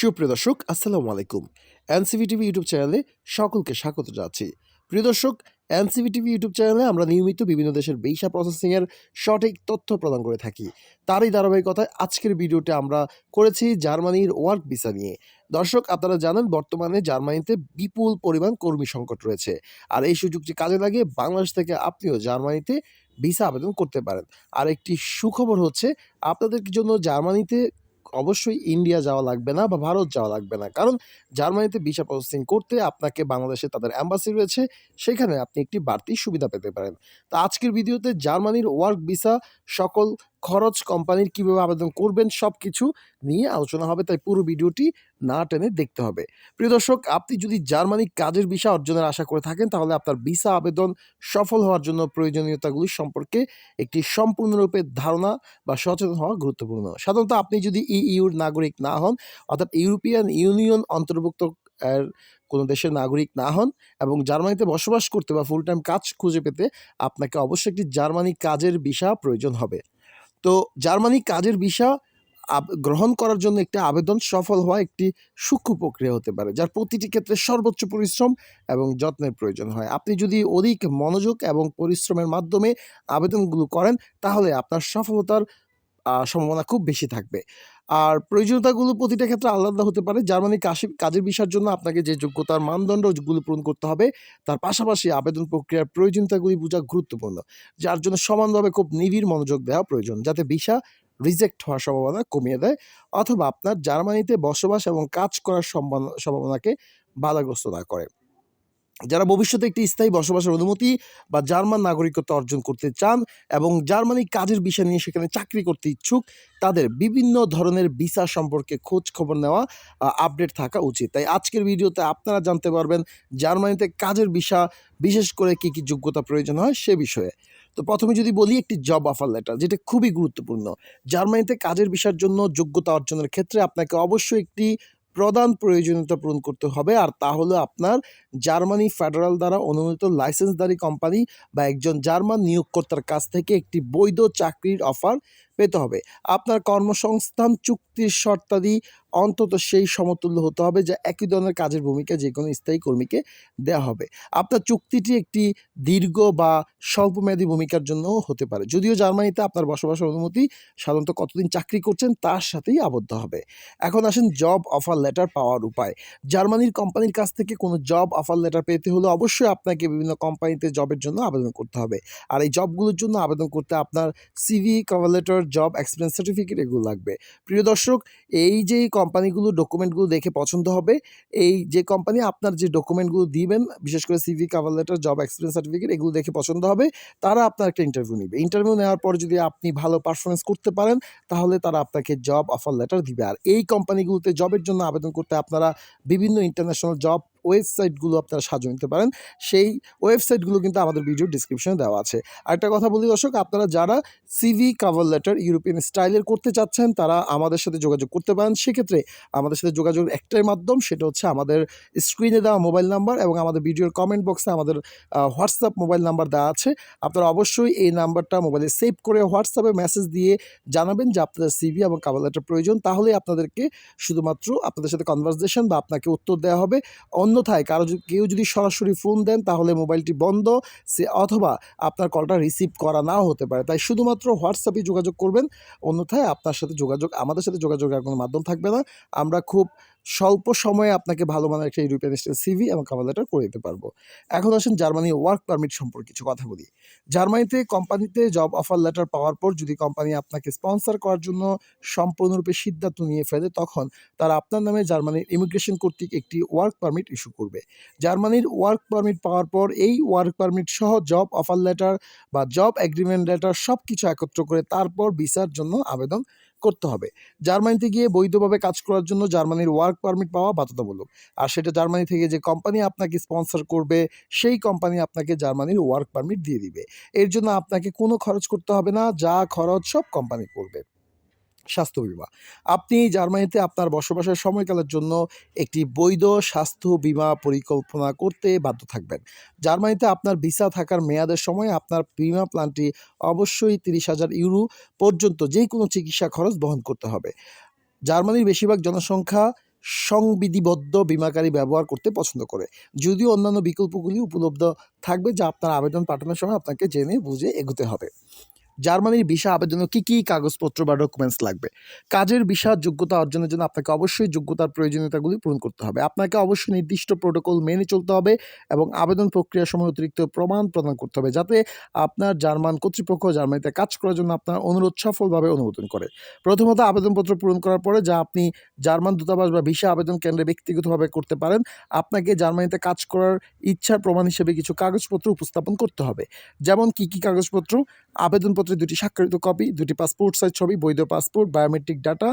সুপ্রিয় দর্শক, আসসালামু আলাইকুম। এনসিভি টিভি ইউটিউব চ্যানেলে সকলকে স্বাগত জানাচ্ছি। প্রিয় দর্শক, এনসিভি টিভি ইউটিউব চ্যানেলে আমরা নিয়মিত বিভিন্ন দেশের ভিসা প্রসেসিংয়ের সঠিক তথ্য প্রদান করে থাকি। তারই ধারাবাহিকতায় আজকের ভিডিওতে আমরা করেছি জার্মানির ওয়ার্ক ভিসা নিয়ে। দর্শক, আপনারা জানেন, বর্তমানে জার্মানিতে বিপুল পরিমাণ কর্মী সংকট রয়েছে। আর এই সুযোগটি কাজে লাগিয়ে বাংলাদেশ থেকে আপনিও জার্মানিতে ভিসা আবেদন করতে পারেন। আর একটি সুখবর হচ্ছে, আপনাদের জন্য জার্মানিতে অবশ্যই ইন্ডিয়া যাওয়া লাগবে না বা ভারত যাওয়া লাগবে না। কারণ জার্মানিতে ভিসা প্রসেসিং করতে আপনাকে বাংলাদেশে তাদের অ্যাম্বাসি রয়েছে, সেখানে আপনি একটি বাড়তি সুবিধা পেতে পারেন। তো আজকের ভিডিওতে জার্মানির ওয়ার্ক ভিসা সকল খরচ কোম্পানির কীভাবে আবেদন করবেন সব কিছু নিয়ে আলোচনা হবে, তাই পুরো ভিডিওটি না টেনে দেখতে হবে। প্রিয় দর্শক, আপনি যদি জার্মানি কাজের ভিসা অর্জনের আশা করে থাকেন, তাহলে আপনার ভিসা আবেদন সফল হওয়ার জন্য প্রয়োজনীয়তাগুলি সম্পর্কে একটি সম্পূর্ণরূপে ধারণা বা সচেতন হওয়া গুরুত্বপূর্ণ। সাধারণত আপনি যদি ইইউর নাগরিক না হন, অর্থাৎ ইউরোপিয়ান ইউনিয়ন অন্তর্ভুক্ত কোনো দেশের নাগরিক না হন এবং জার্মানিতে বসবাস করতে বা ফুল টাইম কাজ খুঁজে পেতে আপনাকে অবশ্যই একটি জার্মানি কাজের ভিসা প্রয়োজন হবে। তো জার্মানি কাজের ভিসা গ্রহণ করার জন্য একটি আবেদন সফল হওয়া একটি সূক্ষ্ম প্রক্রিয়া হতে পারে, যার প্রতিটি ক্ষেত্রে সর্বোচ্চ পরিশ্রম এবং যত্নের প্রয়োজন হয়। আপনি যদি অধিক মনোযোগ এবং পরিশ্রমের মাধ্যমে আবেদনগুলো করেন, তাহলে আপনার সফলতার সম্ভাবনা খুব বেশি থাকবে। আর প্রয়োজনীয়তাগুলো প্রতিটা ক্ষেত্রে আলাদা হতে পারে। জার্মানি কাশি- কাজের বিষয়ের জন্য আপনাকে যে যোগ্যতার মানদণ্ডগুলো পূরণ করতে হবে, তার পাশাপাশি আবেদন প্রক্রিয়ার প্রয়োজনীয়তাগুলি বোঝা গুরুত্বপূর্ণ, যার জন্য সমানভাবে খুব নিবিড় মনোযোগ দেওয়া প্রয়োজন, যাতে ভিসা রিজেক্ট হওয়ার সম্ভাবনা কমিয়ে দেয়, অথবা আপনার জার্মানিতে বসবাস এবং কাজ করার সম্ভাবনা, সম্ভাবনাকে বাধাগ্রস্ত না করে। যারা ভবিষ্যতে একটি স্থায়ী বসবাসের অনুমতি বা জার্মান নাগরিকত্ব অর্জন করতে চান এবং জার্মানি কাজের বিষয় নিয়ে সেখানে চাকরি করতে ইচ্ছুক, তাদের বিভিন্ন ধরনের ভিসা সম্পর্কে খোঁজ খবর নেওয়া আপডেট থাকা উচিত। তাই আজকের ভিডিওতে আপনারা জানতে পারবেন জার্মানিতে কাজের ভিসা বিশেষ করে কী কী যোগ্যতা প্রয়োজন হয় সে বিষয়ে। তো প্রথমে যদি বলি একটি জব অফার লেটার যেটা খুবই গুরুত্বপূর্ণ। জার্মানিতে কাজের বিষয়ের জন্য যোগ্যতা অর্জনের ক্ষেত্রে আপনাকে অবশ্যই একটি প্রধান প্রয়োজনীয়তা পূরণ করতে হবে, আর তা হলো আপনার জার্মানি ফেডারাল দ্বারা অনুমোদিত লাইসেন্সধারী কোম্পানি বা একজন জার্মান নিয়োগকর্তার কাছ থেকে একটি বৈধ চাকরির অফার পেতে হবে। আপনার কর্মসংস্থান চুক্তির শর্তাদি অন্তত সেই সমতুল্য হতে হবে যা একই ধরনের কাজের ভূমিকা যে কোনো স্থায়ী কর্মীকে দেওয়া হবে। আপনার চুক্তিটি একটি দীর্ঘ বা স্বল্পমেয়াদী ভূমিকার জন্যও হতে পারে। যদিও জার্মানিতে আপনার বসবাসের অনুমতি সাধারণত কতদিন চাকরি করছেন তার সাথেই আবদ্ধ হবে। এখন আসেন জব অফার লেটার পাওয়ার উপায়। জার্মানির কোম্পানির কাছ থেকে কোনো জব অফার লেটার পেতে হলে অবশ্যই আপনাকে বিভিন্ন কোম্পানিতে জবের জন্য আবেদন করতে হবে। আর এই জবগুলোর জন্য আবেদন করতে আপনার CV cover letter job experience certificate এগুলো লাগবে। প্রিয় দর্শক, এই যে কোম্পানিগুলো ডকুমেন্টগুলো দেখে পছন্দ হবে, এই যে কোম্পানি আপনার যে ডকুমেন্টগুলো দিবেন, বিশেষ করে CV cover letter job experience certificate এগুলো দেখে পছন্দ হবে, তারা আপনার একটা ইন্টারভিউ নেবে। ইন্টারভিউ নেওয়ার পর যদি আপনি ভালো পারফরমেন্স করতে পারেন, তাহলে তারা আপনাকে জব অফার লেটার দিবে। আর এই কোম্পানিগুলোতে জবের জন্য আবেদন করতে আপনারা বিভিন্ন ইন্টারন্যাশনাল জব ওয়েবসাইটগুলো আপনারা সাজিয়ে নিতে পারেন। সেই ওয়েবসাইটগুলো কিন্তু আমাদের ভিডিও ডিসক্রিপশনে দেওয়া আছে। আরেকটা কথা বলি দর্শক, আপনারা যারা সিভি কাভার লেটার ইউরোপিয়ান স্টাইলের করতে চাচ্ছেন, তারা আমাদের সাথে যোগাযোগ করতে পারেন। সেক্ষেত্রে আমাদের সাথে যোগাযোগ একটাই মাধ্যম, সেটা হচ্ছে আমাদের স্ক্রিনে দেওয়া মোবাইল নাম্বার এবং আমাদের ভিডিওর কমেন্ট বক্সে আমাদের হোয়াটসঅ্যাপ মোবাইল নাম্বার দেওয়া আছে। আপনারা অবশ্যই এই নাম্বারটা মোবাইলে সেভ করে হোয়াটসঅ্যাপে মেসেজ দিয়ে জানাবেন যে আপনাদের সিভি এবং কাভার লেটার প্রয়োজন। তাহলেই আপনাদেরকে শুধুমাত্র আপনাদের সাথে কনভারসেশন বা আপনাকে উত্তর দেওয়া হবে। অন্যথায় কারও কেউ যদি সরাসরি ফোন দেন, তাহলে মোবাইলটি বন্ধ, সে অথবা আপনার কলটা রিসিভ করা নাও হতে পারে। তাই শুধুমাত্র হোয়াটসঅ্যাপে যোগাযোগ করবেন। অন্যথায় আপনার সাথে যোগাযোগ, আমাদের সাথে যোগাযোগের কোনো মাধ্যম থাকবে না। আমরা খুব স্বল্প সময়ে আপনাকে ভালো মানের একটা ইউরোপিয়ান স্টাইল সিভি এবং কাভার লেটার করে দিতে পারব। এখন আসেন জার্মানি ওয়ার্ক পারমিট সম্পর্কে কিছু কথা বলি। জার্মানিতে কোম্পানিতে জব অফার লেটার পাওয়ার পর যদি কোম্পানি আপনাকে স্পন্সর করার জন্য সম্পূর্ণরূপে সিদ্ধান্ত নিয়ে ফেলে, তখন তারা আপনার নামে জার্মানির ইমিগ্রেশন কর্তৃক একটি ওয়ার্ক পারমিট ইস্যু করবে। জার্মানির ওয়ার্ক পারমিট পাওয়ার পর এই ওয়ার্ক পারমিট সহ জব অফার লেটার বা জব এগ্রিমেন্ট লেটার সব কিছু একত্র করে তারপর ভিসার জন্য আবেদন করতে হবে। জার্মানিতে গিয়ে বৈধভাবে কাজ করার জন্য জার্মানির ওয়ার্ক পারমিট পাওয়া বাধ্যতামূলক। আর সেটা জার্মানি থেকে যে কোম্পানি আপনাকে স্পন্সর করবে, সেই কোম্পানি আপনাকে জার্মানির ওয়ার্ক পারমিট দিয়ে দিবে। এর জন্য আপনাকে কোনো খরচ করতে হবে না, যা খরচ সব কোম্পানি করবে। স্বাস্থ্য বিমা। আপনি জার্মানিতে আপনার বসবাসের সময়কালের জন্য একটি বৈধ স্বাস্থ্য বিমা পরিকল্পনা করতে বাধ্য থাকবেন। জার্মানিতে আপনার ভিসা থাকার মেয়াদের সময় আপনার বিমা প্ল্যানটি অবশ্যই তিরিশ হাজার ইউরো পর্যন্ত যে কোনো চিকিৎসা খরচ বহন করতে হবে। জার্মানির বেশিরভাগ জনসংখ্যা সংবিধিবদ্ধ বিমাকারী ব্যবহার করতে পছন্দ করে। যদিও অন্যান্য বিকল্পগুলি উপলব্ধ থাকবে যা আপনার আবেদন পাঠানোর সময় আপনাকে জেনে বুঝে এগোতে হবে। জার্মানির ভিসা আবেদনে কী কী কাগজপত্র বা ডকুমেন্টস লাগবে? কাজের ভিসা যোগ্যতা অর্জনের জন্য আপনাকে অবশ্যই যোগ্যতার প্রয়োজনীয়তাগুলি পূরণ করতে হবে। আপনাকে অবশ্যই নির্দিষ্ট প্রোটোকল মেনে চলতে হবে এবং আবেদন প্রক্রিয়ার সময় অতিরিক্ত প্রমাণ প্রদান করতে হবে যাতে আপনার জার্মান কর্তৃপক্ষ জার্মানিতে কাজ করার জন্য আপনার অনুরোধ সফলভাবে অনুমোদন করে। প্রথমত আবেদনপত্র পূরণ করার পরে যা আপনি জার্মান দূতাবাস বা ভিসা আবেদন কেন্দ্রে ব্যক্তিগতভাবে করতে পারেন, আপনাকে জার্মানিতে কাজ করার ইচ্ছার প্রমাণ হিসেবে কিছু কাগজপত্র উপস্থাপন করতে হবে। যেমন কি কি কাগজপত্র? আবেদনপত্রে দুটি স্বাক্ষরিত কপি দুটি পাসপোর্ট সাইজ ছবি বৈধ পাসপোর্ট বায়োমেট্রিক ডাটা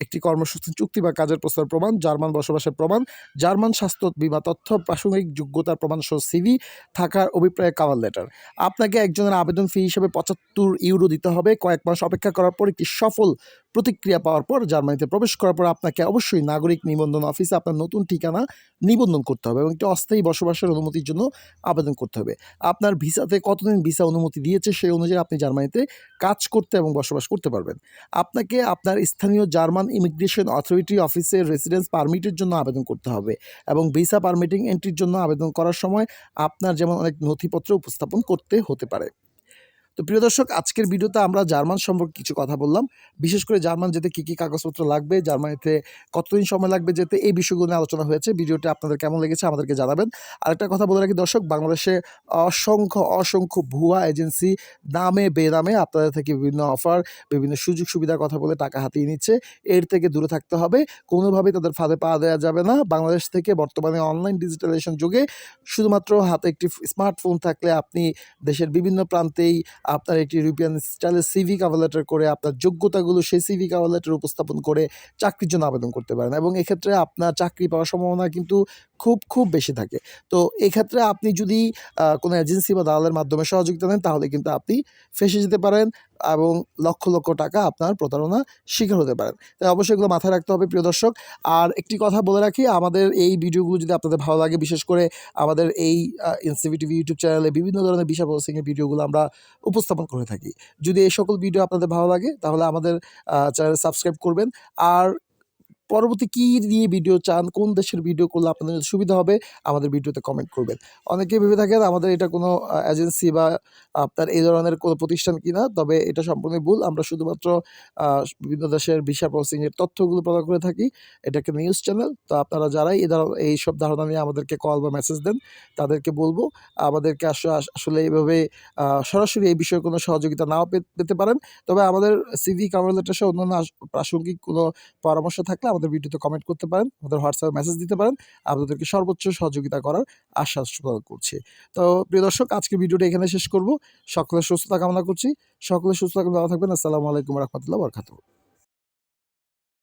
একটি কর্মসূচি চুক্তি বা কাজের প্রস্তাব প্রমাণ, জার্মান বসবাসের প্রমাণ, জার্মান স্বাস্থ্য বিমা তথ্য, প্রাসঙ্গিক যোগ্যতার প্রমাণ সহ সিভি থাকার অভিপ্রায় কাভার লেটার আপনাকে একজনের আবেদন ফি হিসেবে পঁচাত্তর ইউরো দিতে হবে। কয়েক মাস অপেক্ষা করার পর একটি সফল প্রতিক্রিয়া পাওয়ার পর জার্মানিতে প্রবেশ করার পর আপনাকে অবশ্যই নাগরিক নিবন্ধন অফিসে আপনার নতুন ঠিকানা নিবন্ধন করতে হবে এবং একটি অস্থায়ী বসবাসের অনুমতির জন্য আবেদন করতে হবে। আপনার ভিসাতে কতদিন ভিসা অনুমতি দিয়েছে সেই অনুযায়ী আপনি জার্মানিতে কাজ করতে এবং বসবাস করতে পারবেন। আপনাকে আপনার স্থানীয় জার্মান ইমিগ্রেশন অথরিটি অফিসের রেসিডেন্স পারমিটের জন্য আবেদন করতে হবে এবং ভিসা পারমিটিং এন্ট্রির জন্য আবেদন করার সময় আপনার যেমন অনেক নথিপত্র উপস্থাপন করতে হতে পারে। তো প্রিয় দর্শক, আজকের ভিডিওতে আমরা জার্মান সম্পর্কে কিছু কথা বললাম। বিশেষ করে জার্মান যেতে কী কী কাগজপত্র লাগবে, জার্মানিতে কতদিন সময় লাগবে যেতে, এই বিষয়গুলো নিয়ে আলোচনা হয়েছে। ভিডিওটি আপনাদের কেমন লেগেছে আমাদেরকে জানাবেন। আরেকটা কথা বলে রাখি দর্শক, বাংলাদেশে অসংখ্য অসংখ্য ভুয়া এজেন্সি নামে, বেনামে আপনাদের থেকে বিভিন্ন অফার, বিভিন্ন সুযোগ সুবিধার কথা বলে টাকা হাতিয়ে নিচ্ছে। এর থেকে দূরে থাকতে হবে। কোনোভাবেই তাদের ফাঁদে পা দেওয়া যাবে না। বাংলাদেশ থেকে বর্তমানে অনলাইন ডিজিটালাইজেশন যুগে শুধুমাত্র হাতে একটি স্মার্টফোন থাকলে আপনি দেশের বিভিন্ন প্রান্তেই আপনার একটি ইউরোপিয়ান স্টাইলে সিভি কাভার লেটার করে আপনার যোগ্যতাগুলো সেই সিভি কাভার লেটার উপস্থাপন করে চাকরির জন্য আবেদন করতে পারেন। এবং এক্ষেত্রে আপনার চাকরি পাওয়ার সম্ভাবনা কিন্তু খুব খুব বেশি থাকে। তো এক্ষেত্রে আপনি যদি কোনো এজেন্সি বা দালালের মাধ্যমে সহযোগিতা নেন, তাহলে কিন্তু আপনি ফেসে যেতে পারেন এবং লক্ষ লক্ষ টাকা আপনার প্রতারণা শিকার হতে পারেন। তাই অবশ্যই এগুলো মাথায় রাখতে হবে, প্রিয় দর্শক। আর একটি কথা বলে রাখি, আমাদের এই ভিডিওগুলো যদি আপনাদের ভালো লাগে, বিশেষ করে আমাদের এই এনসিভি টিভি ইউটিউব চ্যানেলে বিভিন্ন ধরনের বিষয় প্রসেসিংয়ের ভিডিওগুলো আমরা উপস্থাপন করে থাকি। যদি এই সকল ভিডিও আপনাদের ভালো লাগে, তাহলে আমাদের চ্যানেল সাবস্ক্রাইব করবেন। আর পরবর্তী কী দিয়ে ভিডিও চান, কোন দেশের ভিডিও করলে আপনাদের সুবিধা হবে, আমাদের ভিডিওতে কমেন্ট করবেন। অনেকে ভেবে থাকেন আমাদের এটা কোনো এজেন্সি বা আপনার এই ধরনের কোনো প্রতিষ্ঠান কিনা, তবে এটা সম্পূর্ণ ভুল। আমরা শুধুমাত্র বিভিন্ন দেশের ভিসা প্রসেসিংয়ের তথ্যগুলো প্রদান করে থাকি। এটা একটা নিউজ চ্যানেল তো আপনারা যারাই এই এই সব ধারণা নিয়ে আমাদেরকে কল বা মেসেজ দেন, তাদেরকে বলব। আমাদেরকে আস- আস- আসলে এইভাবে সরাসরি এই বিষয়ে কোনো সহযোগিতা নাও পেতে পারেন। তবে আমাদের সিভি কাভার লেটার সহ অন্যান্য প্রাসঙ্গিক কোনো পরামর্শ থাকলে আমাদের ভিডিওতে কমেন্ট করতে পারেন, আমাদের হোয়াটসঅ্যাপে মেসেজ দিতে পারেন আপনাদেরকে সর্বোচ্চ সহযোগিতা করার আশ্বাস প্রদান করছি। তো প্রিয় দর্শক, আজকে ভিডিওটা এখানে শেষ করব। সকলের সুস্থতা কামনা করছি। সকলের সুস্থতা কামনা থাকবেন। আসসালামু আলাইকুম রহমতুল্লাহ বরকাতুহ।